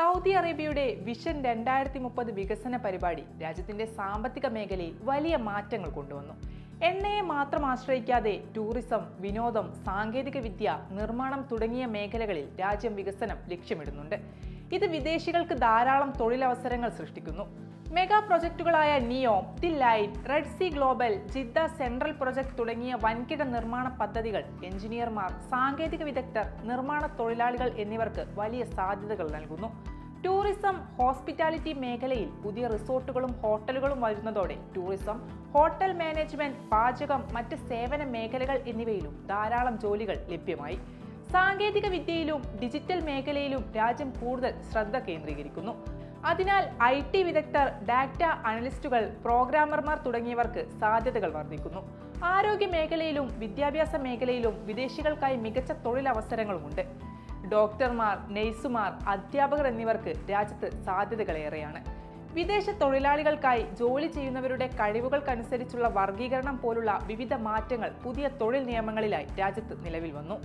Saudi അറേബ്യയുടെ vision രണ്ടായിരത്തി മുപ്പത് വികസന പരിപാടി രാജ്യത്തിന്റെ സാമ്പത്തിക മേഖലയിൽ വലിയ മാറ്റങ്ങൾ കൊണ്ടുവന്നു. എണ്ണയെ മാത്രം ആശ്രയിക്കാതെ ടൂറിസം വിനോദം സാങ്കേതിക വിദ്യ നിർമ്മാണം തുടങ്ങിയ മേഖലകളിൽ രാജ്യം വികസനം ലക്ഷ്യമിടുന്നുണ്ട്. ഇത് വിദേശികൾക്ക് ധാരാളം തൊഴിലവസരങ്ങൾ സൃഷ്ടിക്കുന്നു. Mega പ്രൊജക്ടുകളായ Neom the light Red Sea Global Jeddah Central Project തുടങ്ങിയ വൻകിട നിർമ്മാണ പദ്ധതികൾ എഞ്ചിനീയർമാർ സാങ്കേതിക വിദഗ്ധർ നിർമ്മാണ തൊഴിലാളികൾ എന്നിവർക്ക് വലിയ സാധ്യതകൾ നൽകുന്നു. ടൂറിസം ഹോസ്പിറ്റാലിറ്റി മേഖലയിൽ പുതിയ റിസോർട്ടുകളും ഹോട്ടലുകളും വരുന്നതോടെ ടൂറിസം ഹോട്ടൽ മാനേജ്മെന്റ് പാചകം മറ്റ് സേവന മേഖലകൾ എന്നിവയിലും ധാരാളം ജോലികൾ ലഭ്യമായി. സാങ്കേതിക വിദ്യയിലും ഡിജിറ്റൽ മേഖലയിലും രാജ്യം കൂടുതൽ ശ്രദ്ധ കേന്ദ്രീകരിക്കുന്നു. അതിനാൽ ഐ ടി വിദഗ്ധർ ഡാറ്റ അനലിസ്റ്റുകൾ പ്രോഗ്രാമർമാർ തുടങ്ങിയവർക്ക് സാധ്യതകൾ വർദ്ധിക്കുന്നു. ആരോഗ്യ മേഖലയിലും വിദ്യാഭ്യാസ മേഖലയിലും വിദേശികൾക്കായി മികച്ച തൊഴിലവസരങ്ങളുമുണ്ട്. ഡോക്ടർമാർ നഴ്സുമാർ അധ്യാപകർ എന്നിവർക്ക് രാജ്യത്ത് സാധ്യതകളേറെയാണ്. വിദേശ തൊഴിലാളികൾക്കായി ജോലി ചെയ്യുന്നവരുടെ കഴിവുകൾക്കനുസരിച്ചുള്ള വർഗീകരണം പോലുള്ള വിവിധ മാറ്റങ്ങൾ പുതിയ തൊഴിൽ നിയമങ്ങളിലായി രാജ്യത്ത് നിലവിൽ വന്നു.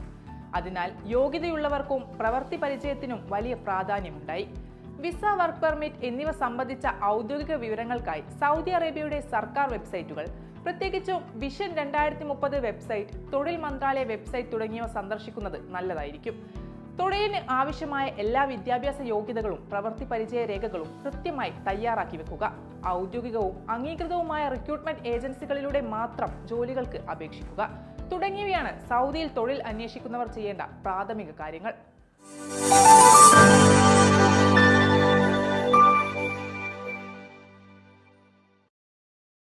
അതിനാൽ യോഗ്യതയുള്ളവർക്കും പ്രവൃത്തി പരിചയത്തിനും വലിയ പ്രാധാന്യമുണ്ടായി. വിസ വർക്ക് പെർമിറ്റ് എന്നിവ സംബന്ധിച്ച ഔദ്യോഗിക വിവരങ്ങൾക്കായി സൗദി അറേബ്യയുടെ സർക്കാർ വെബ്സൈറ്റുകൾ പ്രത്യേകിച്ചും വിഷൻ രണ്ടായിരത്തി മുപ്പത് വെബ്സൈറ്റ് തൊഴിൽ മന്ത്രാലയ വെബ്സൈറ്റ് തുടങ്ങിയവ സന്ദർശിക്കുന്നത് നല്ലതായിരിക്കും. തൊഴിലിന് ആവശ്യമായ എല്ലാ വിദ്യാഭ്യാസ യോഗ്യതകളും പ്രവൃത്തി പരിചയ രേഖകളും കൃത്യമായി തയ്യാറാക്കി വെക്കുക. ഔദ്യോഗികവും അംഗീകൃതവുമായ റിക്രൂട്ട്മെന്റ് ഏജൻസികളിലൂടെ മാത്രം ജോലികൾക്ക് അപേക്ഷിക്കുക. തുടങ്ങിയവയാണ് സൗദിയിൽ തൊഴിൽ അന്വേഷിക്കുന്നവർ ചെയ്യേണ്ട പ്രാഥമിക കാര്യങ്ങൾ.